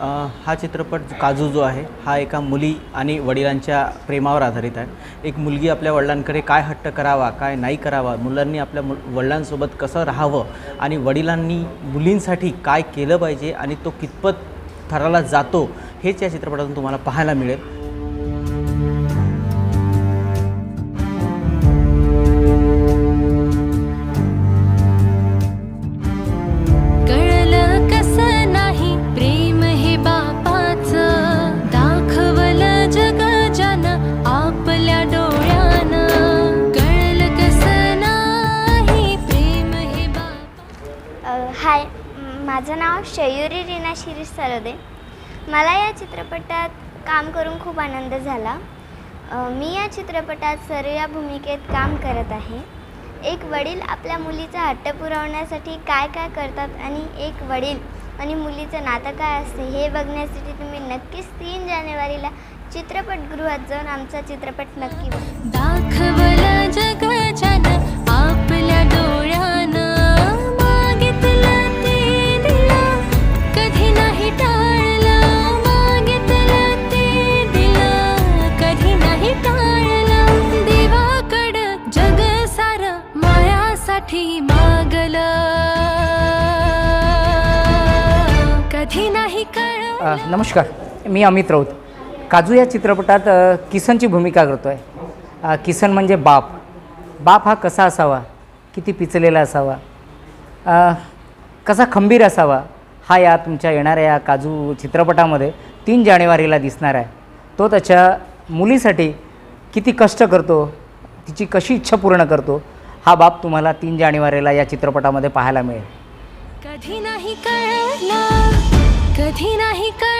हा चित्रपट काजू जो आहे हा एका मुली आणि वडिलांच्या प्रेमावर आधारित आहे. एक मुलगी आपल्या वडिलांकडे काय हट्ट करावा काय नाही करावा मुलांनी आपल्या मु वडिलांसोबत कसं राहावं आणि वडिलांनी मुलींसाठी काय केलं पाहिजे आणि तो कितपत थराला जातो हेच या चित्रपटातून तुम्हाला पाहायला मिळेल. माझं नाव शयुरी रीना शिरीष सरोदे. मला या चित्रपटात काम करून खूप आनंद झाला. मी या चित्रपटात सर या भूमिकेत काम करत आहे. एक वडील आपल्या मुलीचा हट्ट पुरवण्यासाठी काय काय करतात आणि एक वडील आणि मुलीचं नातं काय असते हे बघण्यासाठी तुम्ही नक्कीच तीन जानेवारीला चित्रपटगृहात जाऊन आमचा चित्रपट नक्की दाखवला मायासाठी मागलं. कधी नाही कळ अ, नमस्कार मी अमित राऊत. काजू या चित्रपटात अ, किसनची भूमिका करतो आहे किसन म्हणजे बाप. बाप हा कसा असावा? किती पिचलेला असावा? अ, कसा खंबीर असावा? हा या तुमच्या येणाऱ्या या काजू चित्रपटामध्ये तीन जानेवारीला दिसणार आहे. तो त्याच्या मुलीसाठी किती कष्ट करतो तिची कशी इच्छा पूर्ण करतो हा बाप तुम्हाला तीन जानेवारीला या चित्रपटामध्ये पाहायला मिळेल. कधी नाही कळलं कधी नाही कळलं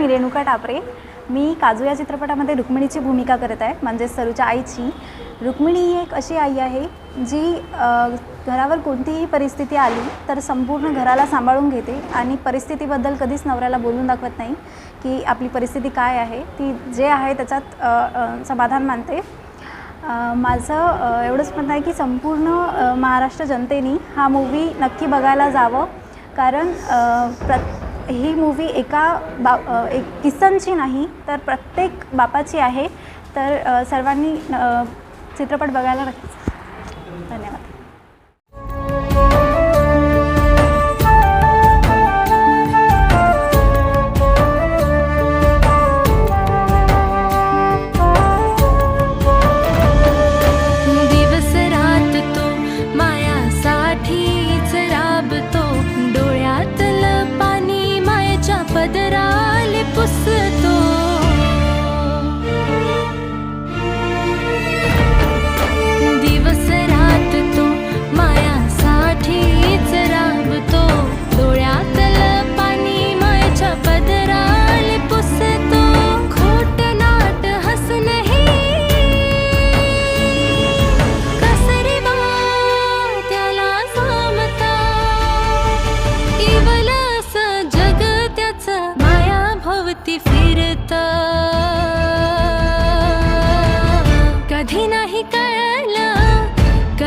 मी रेणुका टापरे. मी काजू या चित्रपटामध्ये रुक्मिणीची भूमिका करत आहे म्हणजे सरूच्या आईची. रुक्मिणी ही एक अशी आई आहे जी घरावर कोणतीही परिस्थिती आली तर संपूर्ण घराला सांभाळून घेते आणि परिस्थितीबद्दल कधीच नवऱ्याला बोलून दाखवत नाही की आपली परिस्थिती काय आहे. ती जे आहे त्याच्यात समाधान मानते. माझं एवढंच म्हणणं आहे की संपूर्ण महाराष्ट्र जनतेनी हा मूवी नक्की बघायला जावं. कारण अ, प्रत ही मूवी एका बा एक किसनची नाही तर प्रत्येक बापाची आहे. तर सर्वांनी चित्रपट बघायला नक्कीच that I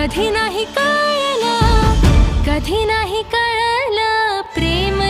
कधी नाही कळलं कधी नाही कळलं प्रेम